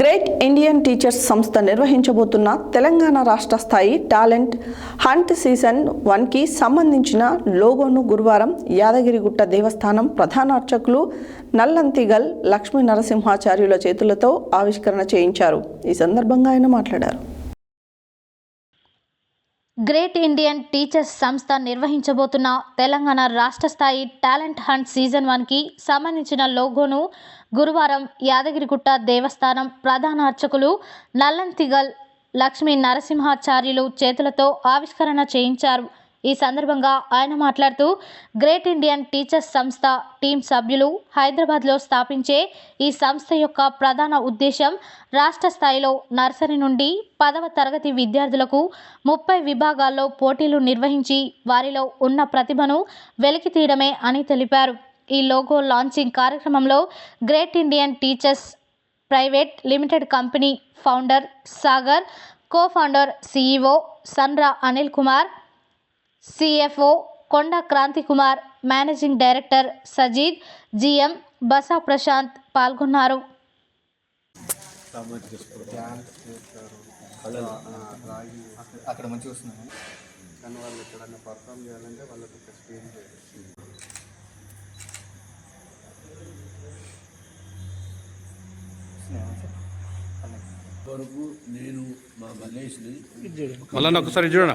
Great Indian teachers సంస్థ నిర్వహించబోతున్న తెలంగాణ రాష్ట్ర స్థాయి టాలెంట్ హంట్ సీజన్ వన్కి సంబంధించిన లోగోను గురువారం యాదగిరిగుట్ట దేవస్థానం ప్రధాన అర్చకులు నల్లంతిగల్ లక్ష్మీ నరసింహాచార్యుల చేతులతో ఆవిష్కరణ చేయించారు. ఈ సందర్భంగా ఆయన మాట్లాడారు. గ్రేట్ ఇండియన్ టీచర్స్ సంస్థ నిర్వహించబోతున్న తెలంగాణ రాష్ట్ర స్థాయి టాలెంట్ హంట్ సీజన్ వన్కి సంబంధించిన లోగోను గురువారం యాదగిరిగుట్ట దేవస్థానం ప్రధాన అర్చకులు నల్లంతిగల్ లక్ష్మీ నరసింహాచార్యులు చేతులతో ఆవిష్కరణ చేయించారు. ఈ సందర్భంగా ఆయన మాట్లాడుతూ గ్రేట్ ఇండియన్ టీచర్స్ సంస్థ టీం సభ్యులు హైదరాబాద్లో స్థాపించే ఈ సంస్థ యొక్క ప్రధాన ఉద్దేశం రాష్ట్ర స్థాయిలో నర్సరీ నుండి పదవ తరగతి విద్యార్థులకు ముప్పై విభాగాల్లో పోటీలు నిర్వహించి వారిలో ఉన్న ప్రతిభను వెలికి తీయడమే అని తెలిపారు. ఈ లోగో లాంచింగ్ కార్యక్రమంలో great Indian teachers private limited company founder Sagar co founder CEO Sanra Anil Kumar CFO Konda Kranti Kumar managing director Sajid GM Basa Prashant పాల్గొన్నారు. అక్కడ మంచిగా వస్తున్నాయి? కానీ వాళ్ళు ఎక్కడన్నా పర్ఫామ్ చేయాలంటే వాళ్ళకి ఒక స్టేజ్ వరకు నేను మా గణేష్ని మళ్ళీ ఒకసారి చూడండి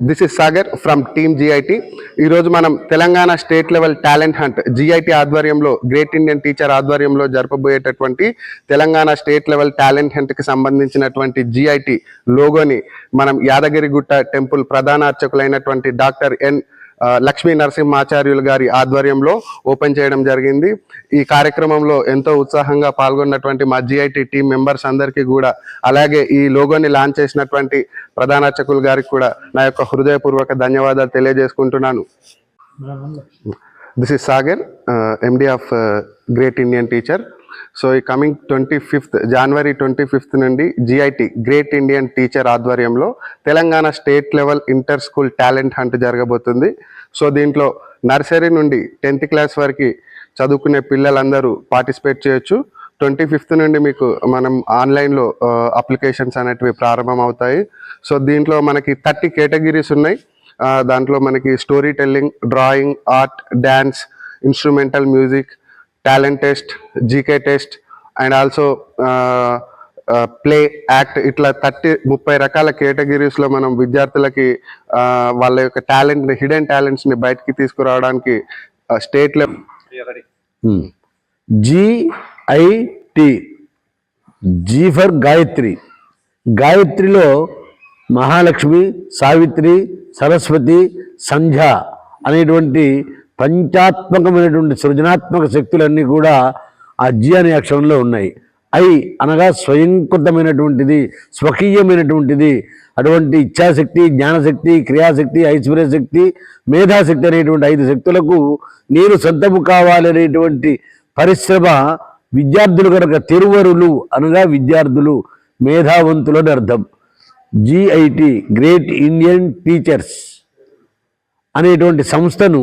this is Sagar from team GIT ఈరోజు మనం Telangana state level talent hunt GIT ఆధ్వర్యంలో గ్రేట్ ఇండియన్ టీచర్ ఆధ్వర్యంలో జరపబోయేటటువంటి తెలంగాణ స్టేట్ లెవెల్ టాలెంట్ హంట్కి సంబంధించినటువంటి జిఐటి లోగోని మనం యాదగిరిగుట్ట టెంపుల్ ప్రధాన అర్చకులైనటువంటి డాక్టర్ ఎన్ లక్ష్మీ నరసింహాచార్యులు గారి ఆధ్వర్యంలో ఓపెన్ చేయడం జరిగింది. ఈ కార్యక్రమంలో ఎంతో ఉత్సాహంగా పాల్గొన్నటువంటి మా జిఐటి టీం మెంబర్స్ అందరికీ కూడా అలాగే ఈ లోగోని లాంచ్ చేసినటువంటి ప్రధాన అర్చకులు గారికి కూడా నా యొక్క హృదయపూర్వక ధన్యవాదాలు తెలియజేసుకుంటున్నాను. This is Sagar MD of great Indian teacher so ఈ coming twenty fifth January twenty fifth నుండి జిఐటి గ్రేట్ ఇండియన్ టీచర్ ఆధ్వర్యంలో Telangana state level inter school talent hunt జరగబోతుంది. సో దీంట్లో నర్సరీ నుండి టెన్త్ క్లాస్ వరకు చదువుకునే పిల్లలందరూ పార్టిసిపేట్ చేయొచ్చు. ట్వంటీ ఫిఫ్త్ నుండి మీకు మనం ఆన్లైన్లో అప్లికేషన్స్ అనేటివి ప్రారంభం అవుతాయి సో దీంట్లో మనకి థర్టీ కేటగిరీస్ ఉన్నాయి. దాంట్లో మనకి story telling drawing art dance instrumental music talent test GK test and also play act ఇట్లా థర్టీ ముప్పై రకాల కేటగిరీస్లో మనం విద్యార్థులకి వాళ్ళ యొక్క టాలెంట్ హిడెన్ టాలెంట్స్ని బయటికి తీసుకురావడానికి state level GIT G for Gayatri గాయత్రిలో Mahalakshmi Savitri Saraswati Sandhya అనేటువంటి పంచాత్మకమైనటువంటి సృజనాత్మక శక్తులన్నీ కూడా ఆ జి అనే అక్షరంలో ఉన్నాయి. ఐ అనగా స్వయంకృతమైనటువంటిది స్వకీయమైనటువంటిది అటువంటి ఇచ్ఛాశక్తి జ్ఞానశక్తి క్రియాశక్తి ఐశ్వర్యశక్తి మేధాశక్తి అనేటువంటి ఐదు శక్తులకు నేను సొంతము కావాలనేటువంటి పరిశ్రమ విద్యార్థులు కనుక తిరువరులు అనగా విద్యార్థులు మేధావంతులు అని అర్థం జిఐటి గ్రేట్ ఇండియన్ టీచర్స్ అనేటువంటి సంస్థను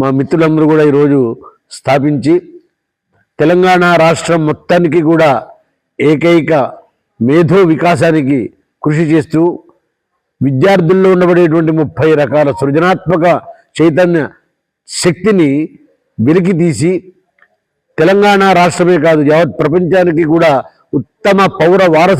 మా మిత్రులందరూ కూడా ఈరోజు స్థాపించి తెలంగాణ రాష్ట్రం మొత్తానికి కూడా ఏకైక మేధో వికాసానికి కృషి చేస్తూ విద్యార్థుల్లో ఉండబడేటువంటి ముప్పై రకాల సృజనాత్మక చైతన్య శక్తిని వెలికి తీసి తెలంగాణ రాష్ట్రమే కాదు యావత్ ప్రపంచానికి కూడా ఉత్తమ పౌర వారసు